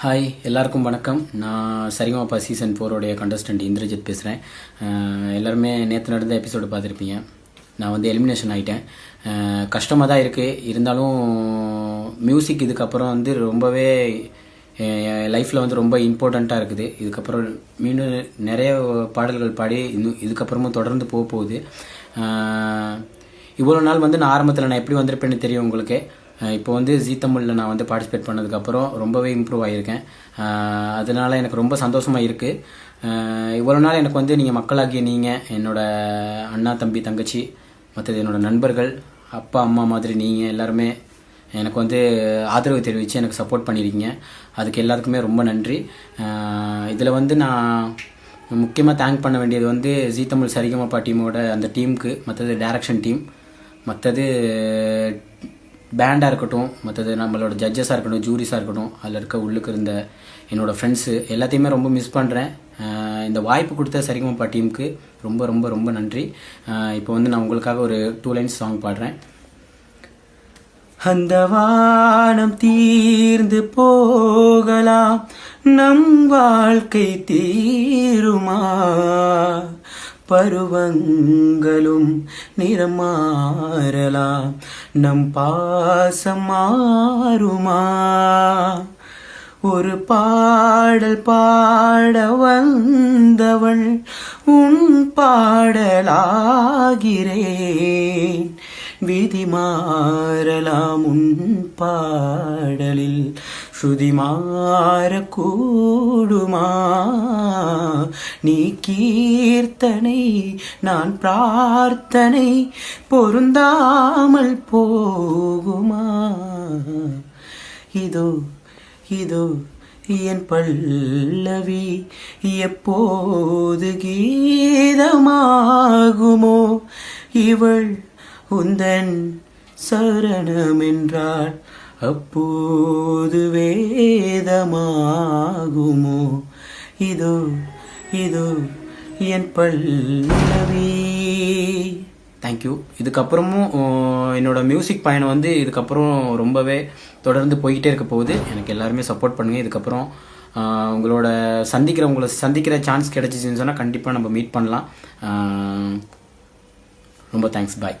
Hi எல்லாருக்கும் வணக்கம். நான் சரிகமாப்பா சீசன் ஃபோரோடைய கண்டஸ்டன்ட் இந்திரஜித் பேசுகிறேன் எல்லாருமே நேற்று நடந்த எபிசோடு பார்த்துருப்பீங்க. நான் வந்து எலிமினேஷன் ஆகிட்டேன் கஷ்டமாக தான் இருக்குது இருந்தாலும் மியூசிக் இதுக்கப்புறம் வந்து ரொம்பவே என் லைஃப்பில் வந்து ரொம்ப இம்பார்ட்டண்ட்டாக இருக்குது. இதுக்கப்புறம் மீண்டும் நிறைய பாடல்கள் பாடி இன்னும் இதுக்கப்புறமும் தொடர்ந்து போக போகுது. இவ்வளோ நாள் வந்து நான் ஆரம்பத்தில் நான் எப்படி வந்திருப்பேன்னு தெரியும் உங்களுக்கு. இப்போ வந்து ஜீ தமிழில் நான் வந்து பார்ட்டிசிபேட் பண்ணதுக்கப்புறம் ரொம்பவே இம்ப்ரூவ் ஆகியிருக்கேன் அதனால் எனக்கு ரொம்ப சந்தோஷமாக இருக்குது இவ்வளோ நாள் எனக்கு வந்து நீங்கள் மக்களாகிய நீங்கள் என்னோட அண்ணா தம்பி தங்கச்சி மற்றது என்னோடய நண்பர்கள் அப்பா அம்மா மாதிரி நீங்கள் எல்லாருமே எனக்கு வந்து ஆதரவு தெரிவித்து எனக்கு சப்போர்ட் பண்ணியிருக்கீங்க அதுக்கு எல்லாத்துக்குமே ரொம்ப நன்றி. இதில் வந்து நான் முக்கியமாக தேங்க் பண்ண வேண்டியது வந்து ஜீ தமிழ் சரிகமப்பா டீமோட அந்த டீமுக்கு மற்றது டேரக்ஷன் டீம் மற்றது பேண்டாக இருக்கட்டும் மற்றது நம்மளோட ஜட்ஜஸாக இருக்கட்டும் ஜூரிஸாக இருக்கட்டும் அதில் இருக்க உள்ளுக்கு இருந்த என்னோட ஃப்ரெண்ட்ஸு எல்லாத்தையுமே ரொம்ப மிஸ் பண்ணுறேன் இந்த வாய்ப்பு கொடுத்த சரிகமப்பா டீமுக்கு ரொம்ப ரொம்ப ரொம்ப நன்றி. இப்போ வந்து நான் உங்களுக்காக ஒரு டூ லைன்ஸ் சாங் பாடுறேன். அந்த வானம் தீர்ந்து போகலாம் நம் வாழ்க்கை தீருமா? பருவங்களும் நிறமாறலா. நம் பாசம் மாறுமா? ஒரு பாடல் பாட வந்தவள் உன் பாடலாகிறேன். விதி மாறலாம் உன் பாடலில். ஸ்ருதி மாறக்கூடுமா நீ கீர்த்தனை நான் பிரார்த்தனை பொருந்தாமல் போகுமா? இதோ இதோ என் பல்லவி எப்போது கீதமாகுமோ? இவள் உந்தன் சரணம் என்றாள். அப்போது வேதமாகுமோ? இதோ இதோ என் பல்லவி. தேங்க்யூ இதுக்கப்புறமும் என்னோட மியூசிக் பயணம் வந்து இதுக்கப்புறம் ரொம்பவே தொடர்ந்து போய்கிட்டே இருக்க போகுது. எனக்கு எல்லாருமே சப்போர்ட் பண்ணுங்கள் இதுக்கப்புறம் உங்களோட சந்திக்கிற உங்களை சந்திக்கிற சான்ஸ் கிடைச்சிச்சின்னு சொன்னால் கண்டிப்பாக நம்ம மீட் பண்ணலாம். ரொம்ப தேங்க்ஸ் பாய்